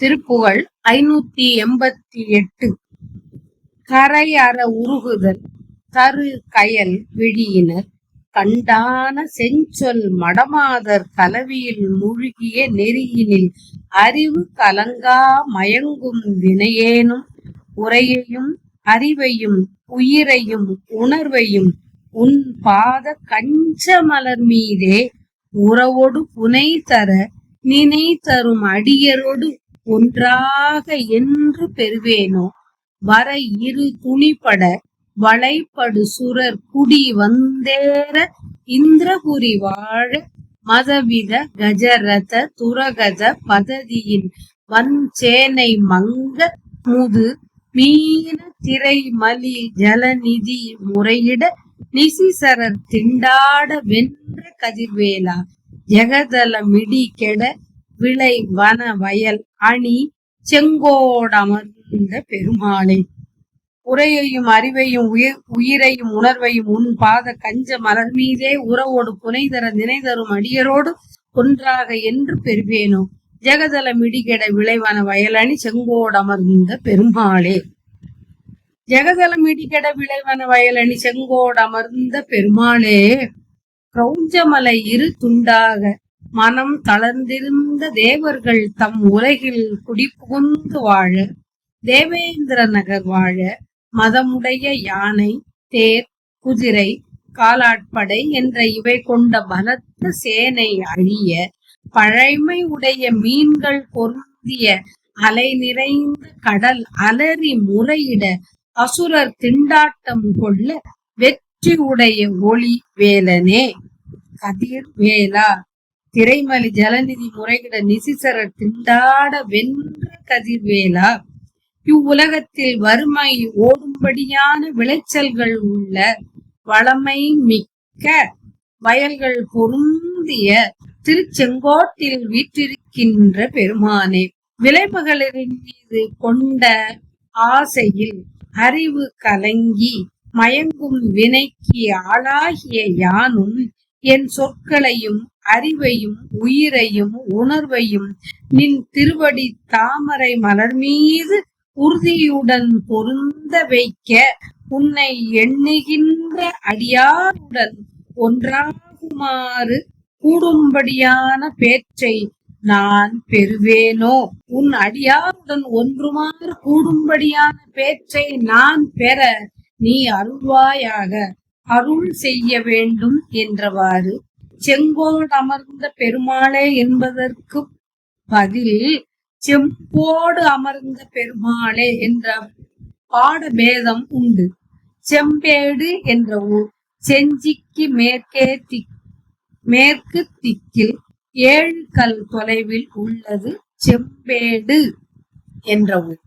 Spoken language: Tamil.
திருப்புகழ் ஐநூத்தி எண்பத்தி எட்டு. கரையற உருகுதல் தரு கயல் விழியினர். கண்டான செஞ்சொல் மடமாதர் கலவியில் மூழ்கிய நெறியினில் அறிவு கலங்கா மயங்கும் வினையேனும். உரையையும் அறிவையும் உயிரையும் உணர்வையும் உன் பாத கஞ்ச மலர் மீதே உறவொடு புனை தர நினை தரும் அடியரோடு ஒன்றாக என்று பெறுவேனோ? வர இரு துணிப்பட வளைப்படு சுரர் குடி வந்தேற இந்திரபுரி வாழ மதவித கஜரத துரகத பததியின் வஞ்சேனை மங்க முது மீன திரை மலி ஜலநிதி முறையிட நிசிசரர் திண்டாட வென்ற கதிர்வேலா. ஜெகதலமிடி கெட விளை வன வயல் அணி செங்கோடமர்ந்த பெருமாளே. உரையையும் அறிவையும் உயிர் உயிரையும் உணர்வையும் உன் பாத கஞ்ச மலர் மீதே உறவோடு புனைதர நினைதரும் அடியரோடு ஒன்றாக என்று பெறுவேனோ. ஜெகதல மிடிகெட விளைவான வயலணி செங்கோடமர்ந்த பெருமாளே. ஜெகதல மிடிகெட விளைவான வயலணி செங்கோடமர்ந்த பெருமாளே. கிரௌஞ்சமலை இரு துண்டாக மனம் தளர்ந்திருந்த தேவர்கள் தம் உலகில் குடிபுகுந்து வாழ தேவேந்திர நகர் வாழ மதமுடைய யானை தேர் குதிரை காலாட்படை என்ற இவை கொண்ட பலத்த சேனை அழிய பழைமை உடைய மீன்கள் பொருந்திய அலை நிறைந்த கடல் அலறி முறையிட அசுரர் திண்டாட்டம் கொள்ள வெற்றி உடைய ஒளி வேலனே. கதிர் வேலா. திரைமலி ஜலநிதி முறைகிட நிசிசரர் திண்டாட வென்ற கதிர்வேலா. இவ்வுலகத்தில் வறுமை ஓடும்படியான விளைச்சல்கள் உள்ள வளமை மிக்க வயல்கள் பொருந்திய திருச்செங்கோட்டில் வீற்றிருக்கின்ற பெருமானே. விளைமகளிரின் மீது கொண்ட ஆசையில் அறிவு கலங்கி மயங்கும் வினைக்கு ஆளாகிய யானும் என் சொற்களையும் அறிவையும் உயிரையும் உணர்வையும் நின் திருவடி தாமரை மலர் மீது உறுதியுடன் பொருந்த வைக்க உன்னை எண்ணுகின்ற அடியாருடன் ஒன்றாகுமாறு கூடும்படியான பேச்சை நான் பெறுவேனோ? உன் அடியாருடன் ஒன்றுமாறு கூடும்படியான பேச்சை நான் பெற நீ அருள்வாயாக அருள் செய்ய வேண்டும் என்றவாறு செங்கோடு அமர்ந்த பெருமாளே என்பதற்கு பதில் செம்போடு அமர்ந்த பெருமாளே என்ற பாடபேதம் உண்டு. செம்பேடு என்ற ஊர் செஞ்சிக்கு மேற்கே திக் மேற்கு திக்கில் ஏழு கல் தொலைவில் உள்ளது செம்பேடு என்ற ஊர்.